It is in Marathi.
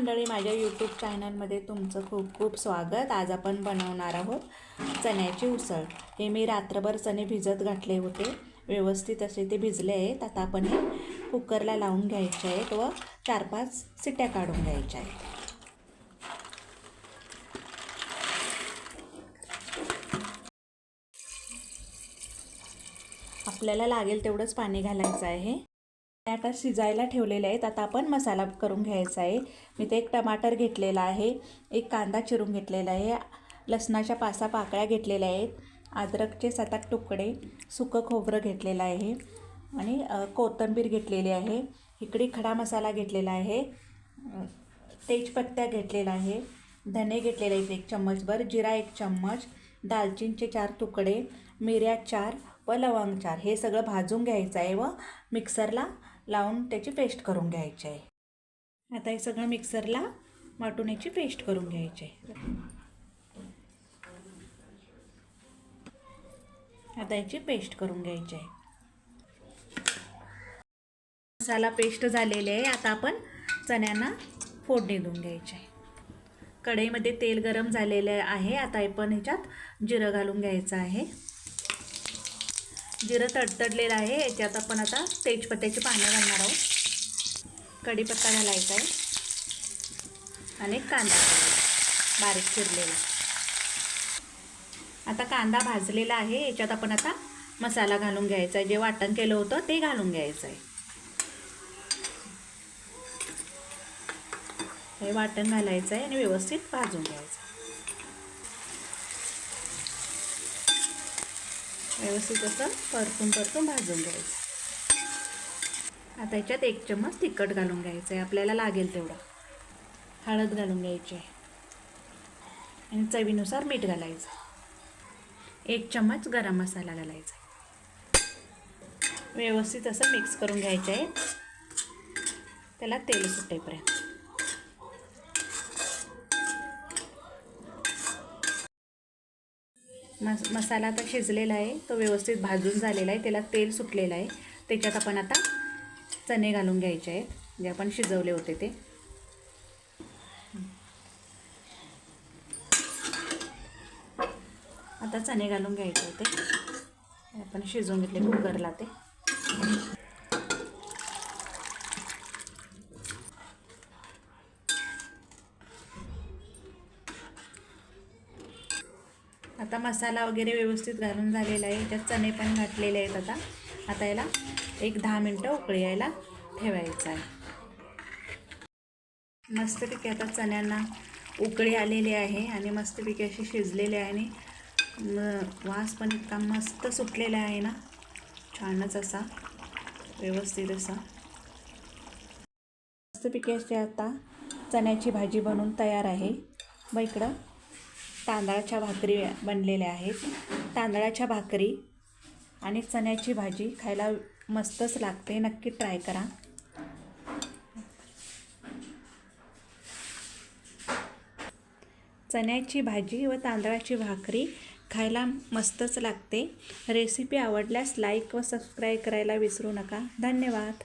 मंडळी माझ्या यूट्यूब चॅनलमध्ये तुमचं खूप खूप स्वागत. आज आपण बनवणार आहोत चण्याची उसळ. हे मी रात्रभर चणे भिजत घातले होते. व्यवस्थित असे ते भिजले आहेत. आता आपण हे कुकरला लावून घ्यायचे आहेत व चार पाच सिट्ट्या काढून घ्यायच्या आहेत. आपल्याला लागेल तेवढंच पाणी घालायचं आहे. टमाटर आता शिजायला ठेवलेले आहेत. आता आपण मसाला करून घ्यायचा आहे. मी ते एक टमाटर घेतलेला आहे. एक कांदा चिरून घेतलेला आहे. लसणाच्या पासा पाकळ्या घेतलेल्या आहेत. अद्रकचे सात आठ तुकडे सुकं खोबरं घेतलेलं आहे आणि कोथिंबीर घेतलेली आहे. इकडे खडा मसाला घेतलेला आहे. तेजपत्त्या घेतलेला आहे. धने घेतलेले आहेत एक चम्मचभर जिरा एक चम्मच दालचिनीचे चार तुकडे मिऱ्या चार व लवंग चार. हे सगळं भाजून घ्यायचं आहे व मिक्सरला लावून त्याची पेस्ट करून घ्यायची आहे. आता हे सगळं मिक्सरला वाटून याची पेस्ट करून घ्यायची आहे. आता याची पेस्ट करून घ्यायची आहे. मसाला पेस्ट झालेले आहे. आता आपण चण्यांना फोडणी देऊन घ्यायची आहे. कढईमध्ये तेल गरम झालेलं आहे. आता आपण ह्याच्यात जिरं घालून घ्यायचं आहे. जिरं तडतडलेलं आहे. याच्यात आपण आता तेजपत्त्याची पानं घालणार आहोत. कढीपत्ता घालायचा आहे. आणि कांदा बारीक चिरलेला. आता कांदा भाजलेला आहे. याच्यात आपण आता मसाला घालून घ्यायचा आहे. जे वाटण केलं होतं ते घालून घ्यायचं आहे. हे वाटण घालायचं आहे आणि व्यवस्थित भाजून घ्यायचं व्यवस्थित असं परतून परतून भाजून घ्यायचं आता याच्यात एक चम्मच तिखट घालून घ्यायचं आहे. आपल्याला लागेल तेवढं. हळद घालून घ्यायची आहे. आणि चवीनुसार मीठ घालायचं एक चम्मच गरम मसाला घालायचा व्यवस्थित असं मिक्स करून घ्यायचं आहे. त्याला तेल सुटेपर्यंत. मस मसाला आता शिजलेला आहे. तो व्यवस्थित भाजून झालेला आहे. त्याला तेल सुटलेलं आहे. त्याच्यात आपण आता चणे घालून घ्यायचे आहेत. जे आपण शिजवले होते ते. आता चणे घालून घ्यायचे होते. आपण शिजवून घेतले कुकरला ते. आता मसाला वगैरे व्यवस्थित घालून झालेला आहे. त्यात चणे पण घातलेले आहेत आता. आता याला एक दहा मिनटं उकळी यायला ठेवायचं आहे. मस्तपैकी आता चण्यांना उकळी आलेली आहे आणि मस्तपैकी अशी शिजलेली आहे आणि वास पण इतका मस्त सुटलेला आहे ना. छानच असा. व्यवस्थित असा. मस्तपैकी अशी आता चण्याची भाजी बनवून तयार आहे. व इकडं. तांदळाच्या भाकरी बनलेल्या आहेत. तांदळाच्या भाकरी आणि चण्याची भाजी खायला मस्तच लागते. नक्की ट्राय करा. चण्याची भाजी व तांदळाची भाकरी खायला मस्तच लागते. रेसिपी आवडल्यास लाईक व सबस्क्राईब करायला विसरू नका. धन्यवाद.